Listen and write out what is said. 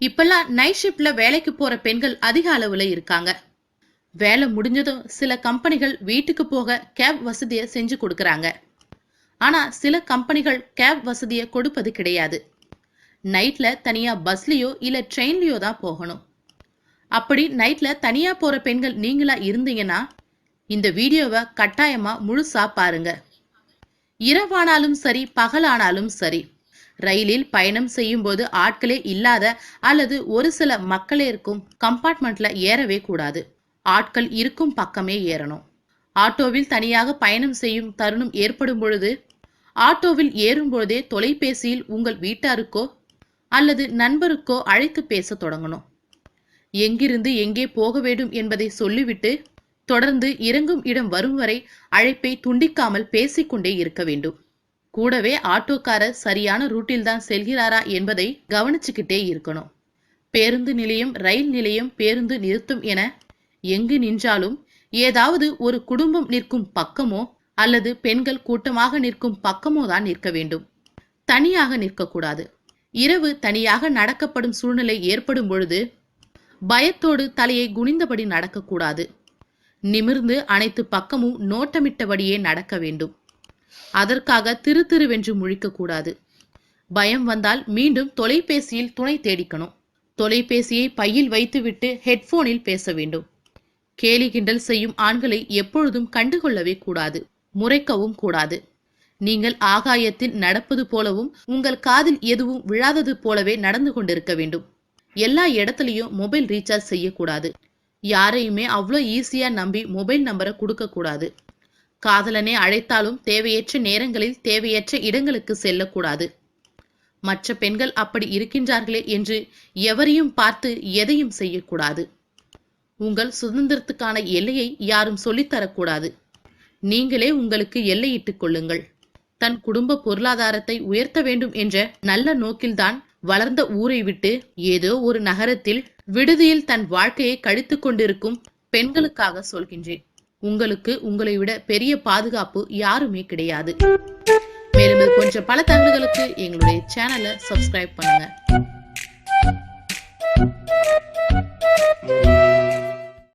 இப்பெல்லாம் நைட் ஷிப்ட்ல வேலைக்கு போற பெண்கள் அதிக அளவுல இருக்காங்க. வேலை முடிஞ்சதும் சில கம்பெனிகள் வீட்டுக்கு போக கேப் வசதியை செஞ்சு கொடுக்கறாங்க. ஆனா சில கம்பெனிகள் கேப் வசதியை கொடுப்பது கிடையாது. நைட்ல தனியா பஸ்லயோ இல்ல ட்ரெயின்லயோ தான் போகணும். அப்படி நைட்ல தனியா போற பெண்கள் நீங்களா இருந்தீங்கன்னா இந்த வீடியோவை கட்டாயமா முழுசா பாருங்க. இரவானாலும் சரி பகலானாலும் சரி ரயிலில் பயணம் செய்யும்போது ஆட்களே இல்லாத அல்லது ஒரு சில மக்களே இருக்கும் கம்பார்ட்மெண்ட்ல ஏறவே கூடாது. ஆட்கள் இருக்கும் பக்கமே ஏறணும். ஆட்டோவில் தனியாக பயணம் செய்யும் தருணம் ஏற்படும் பொழுது ஆட்டோவில் ஏறும்பொழுதே தொலைபேசியில் உங்கள் வீட்டாருக்கோ அல்லது நண்பருக்கோ அழைத்து பேசத் தொடங்கணும். எங்கிருந்து எங்கே போக வேண்டும் என்பதை சொல்லிவிட்டு தொடர்ந்து இறங்கும் இடம் வரும் வரை அழைப்பை துண்டிக்காமல் பேசிக்கொண்டே இருக்க வேண்டும். கூடவே ஆட்டோக்காரர் சரியான ரூட்டில் தான் செல்கிறாரா என்பதை கவனிச்சுக்கிட்டே இருக்கணும். பேருந்து நிலையம் ரயில் நிலையம் பேருந்து நிறுத்தும் என எங்கு நின்றாலும் ஏதாவது ஒரு குடும்பம் நிற்கும் பக்கமோ அல்லது பெண்கள் கூட்டமாக நிற்கும் பக்கமோ தான் நிற்க வேண்டும். தனியாக நிற்கக்கூடாது. இரவு தனியாக நடக்கப்படும் சூழ்நிலை ஏற்படும் பொழுது பயத்தோடு தலையை குனிந்தபடி நடக்கக்கூடாது. நிமிர்ந்து அனைத்து பக்கமும் நோட்டமிட்டபடியே நடக்க வேண்டும். அதற்காக திரு திருவென்று முழிக்கக்கூடாது பயம் வந்தால் மீண்டும் தொலைபேசியில் துணை தேடிக்கணும். தொலைபேசியை பையில் வைத்துவிட்டு ஹெட்போனில் பேச வேண்டும். கேலி கிண்டல் செய்யும் ஆண்களை எப்பொழுதும் கண்டுகொள்ளவே கூடாது. முறைக்கவும் கூடாது. நீங்கள் ஆகாயத்தில் நடப்பது போலவும் உங்கள் காதில் எதுவும் விழாதது போலவே நடந்து கொண்டிருக்க வேண்டும். எல்லா இடத்துலயும் மொபைல் ரீசார்ஜ் செய்யக்கூடாது. யாரையுமே அவ்வளோ ஈஸியா நம்பி மொபைல் நம்பரை கொடுக்க கூடாது காதலனை அழைத்தாலும் தேவையற்ற நேரங்களில் தேவையற்ற இடங்களுக்கு செல்லக்கூடாது. மற்ற பெண்கள் அப்படி இருக்கின்றார்களே என்று எவரையும் பார்த்து எதையும் செய்யக்கூடாது. உங்கள் சுதந்திரத்துக்கான எல்லையை யாரும் சொல்லித்தரக்கூடாது. நீங்களே உங்களுக்கு எல்லையிட்டுக் கொள்ளுங்கள். தன் குடும்ப பொருளாதாரத்தை உயர்த்த வேண்டும் என்ற நல்ல நோக்கில்தான் வளர்ந்த ஊரை விட்டு ஏதோ ஒரு நகரத்தில் விடுதியில் தன் வாழ்க்கையை கழித்துக் கொண்டிருக்கும் பெண்களுக்காக சொல்கின்றேன். உங்களுக்கு உங்களை விட பெரிய பாதுகாப்பு யாருமே கிடையாது. மேலும் கொஞ்சம் பல தகவல்களுக்கு எங்களுடைய சேனலை சப்ஸ்கிரைப் பண்ணுங்க.